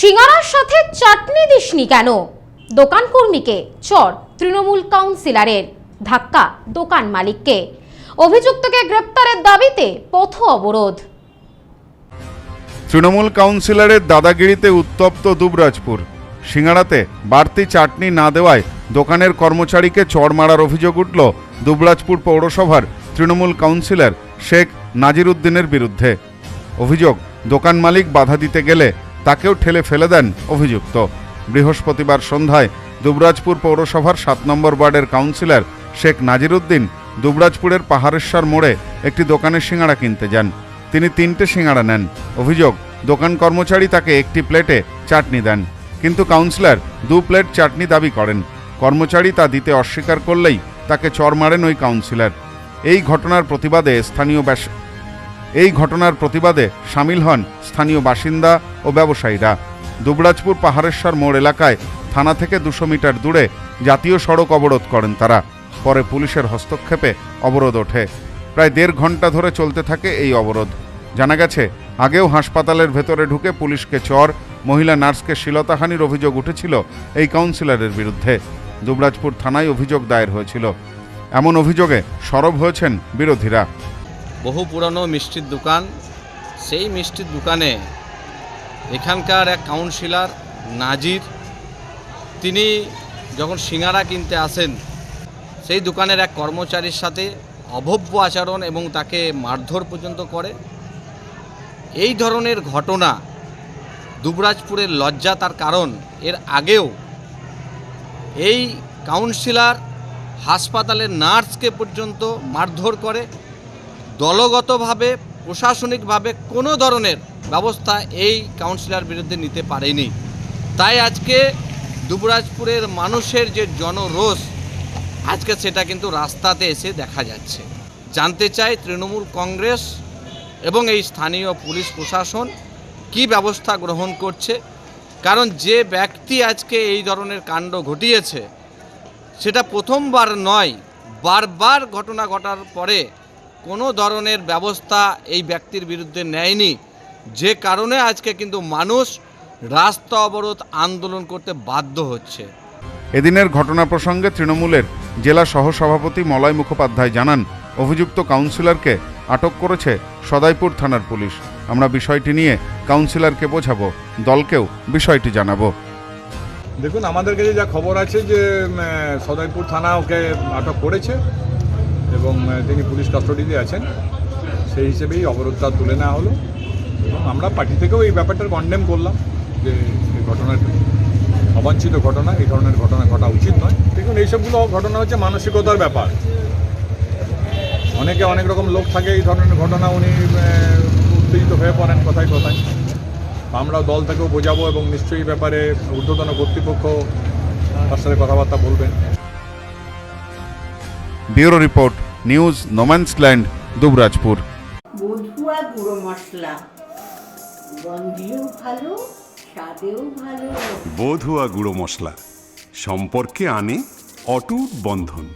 সিঙ্গারার সাথে চাটনি দিসনি কেন? দোকান কর্মীকে, চর, তৃণমূল কাউন্সিলরের, ধাক্কা দোকান মালিককে। অভিযুক্তকে গ্রেপ্তারের দাবিতে পথ অবরোধ। তৃণমূল কাউন্সিলরের দাদাগিরিতে উত্তপ্ত দুবরাজপুর। সিঙ্গাড়াতে বাড়তি চাটনি না দেওয়ায় দোকানের কর্মচারীকে চড় মারার অভিযোগ উঠল দুবরাজপুর পৌরসভার তৃণমূল কাউন্সিলর শেখ নাজির উদ্দিনের বিরুদ্ধে। অভিযোগ, দোকান মালিক বাধা দিতে গেলে তাকেও ঠেলে ফেলে দেন অভিযুক্ত। বৃহস্পতিবার সন্ধ্যায় দুবরাজপুর পৌরসভার সাত নম্বর ওয়ার্ডের কাউন্সিলর শেখ নাজির উদ্দিন দুবরাজপুরের পাহাড়েশ্বর মোড়ে একটি দোকানের সিঙ্গাড়া কিনতে যান। তিনি তিনটে সিঙ্গাড়া নেন। অভিযোগ, দোকান কর্মচারী তাকে একটি প্লেটে চাটনি দেন। কিন্তু কাউন্সিলর দু প্লেট চাটনি দাবি করেন। কর্মচারী তা দিতে অস্বীকার করলেই তাকে চর মারেন ওই কাউন্সিলর। এই ঘটনার প্রতিবাদে স্থানীয় এই ঘটনার প্রতিবাদে সামিল হন স্থানীয় বাসিন্দা ও ব্যবসায়ীরা। দুবরাজপুর পাহাড়েশ্বর মোড় এলাকায় থানা থেকে দুশো মিটার দূরে জাতীয় সড়ক অবরোধ করেন তারা। পরে পুলিশের হস্তক্ষেপে অবরোধ ওঠে। প্রায় দেড় ঘণ্টা ধরে চলতে থাকে এই অবরোধ। জানা গেছে, আগেও হাসপাতালের ভেতরে ঢুকে পুলিশকে চর, মহিলা নার্সকে শ্লীলতাহানির অভিযোগ উঠেছিল এই কাউন্সিলরের বিরুদ্ধে। দুবরাজপুর থানায় অভিযোগ দায়ের হয়েছিল। এমন অভিযোগে সরব হয়েছেন বিরোধীরা। বহু পুরনো মিষ্টির দোকান, সেই মিষ্টির দোকানে এখানকার এক কাউন্সিলর, নাজির, তিনি যখন সিঙ্গারা কিনতে আসেন, সেই দোকানের এক কর্মচারীর সাথে অভব্য আচরণ এবং তাকে মারধর পর্যন্ত করে। এই ধরনের ঘটনা দুবরাজপুরের লজ্জা তার কারণ। এর আগেও এই কাউন্সিলার হাসপাতালের নার্সকে পর্যন্ত মারধর করে, দলগতভাবে প্রশাসনিকভাবে কোনো ধরনের ব্যবস্থা এই কাউন্সিলর বিরুদ্ধে নিতে পারেনি। তাই আজকে দুবরাজপুরের মানুষের যে জনরোষ, আজকে সেটা কিন্তু রাস্তাতে এসে দেখা যাচ্ছে। জানতে চাই তৃণমূল কংগ্রেস এবং এই স্থানীয় পুলিশ প্রশাসন কি ব্যবস্থা গ্রহণ করছে। কারণ যে ব্যক্তি আজকে এই ধরনের কাণ্ড ঘটিয়েছে, সেটা প্রথমবার নয়, বারবার ঘটনা ঘটার পরে কোনো ধরনের ব্যবস্থা এই ব্যক্তির বিরুদ্ধে নেয়নি। যে কারণে আজকে কিন্তু মানুষ রাস্তা অবরোধ আন্দোলন করতে বাধ্য হচ্ছে। এদিনের ঘটনা প্রসঙ্গে তৃণমূলের জেলা সহসভাপতি মলয় মুখোপাধ্যায় জানান অভিযুক্ত কাউন্সিলরকে আটক করেছে সদাইপুর থানার পুলিশ। আমরা বিষয়টি নিয়ে কাউন্সিলরকে বোঝাবো দলকেও বিষয়টি জানাব। দেখুন আমাদের কাছে যা খবর আছে যে আহ, থানা ওকে আটক করেছে। এবং তিনি পুলিশ কাস্টডিতে আছেন, সেই হিসেবেই অবরোধটা তুলে নেওয়া হলো। এবং আমরা পার্টি থেকেও এই ব্যাপারটা কন্ডেম করলাম যে এই ঘটনাটি অবাঞ্ছিত ঘটনা, এই ধরনের ঘটনা ঘটা উচিত নয়। দেখুন এইসবগুলো ঘটনা হচ্ছে মানসিকতার ব্যাপার। অনেকে অনেক রকম লোক থাকে, এই ধরনের ঘটনা উনি উত্তেজিত হয়ে পড়েন কথায় কথায়। আমরাও দল থেকেও বোঝাবো এবং নিশ্চয়ই ব্যাপারে ঊর্ধ্বতন কর্তৃপক্ষ তার সাথে কথাবার্তা বলবেন। Bureau report news no man's land Dubrajpur. Badhua গুঁড়ো মশলা। গন্ধেও ভালো স্বাদেও ভালো। বধুয়া গুঁড়ো মশলা। সম্পর্কে আনে অটুট বন্ধন।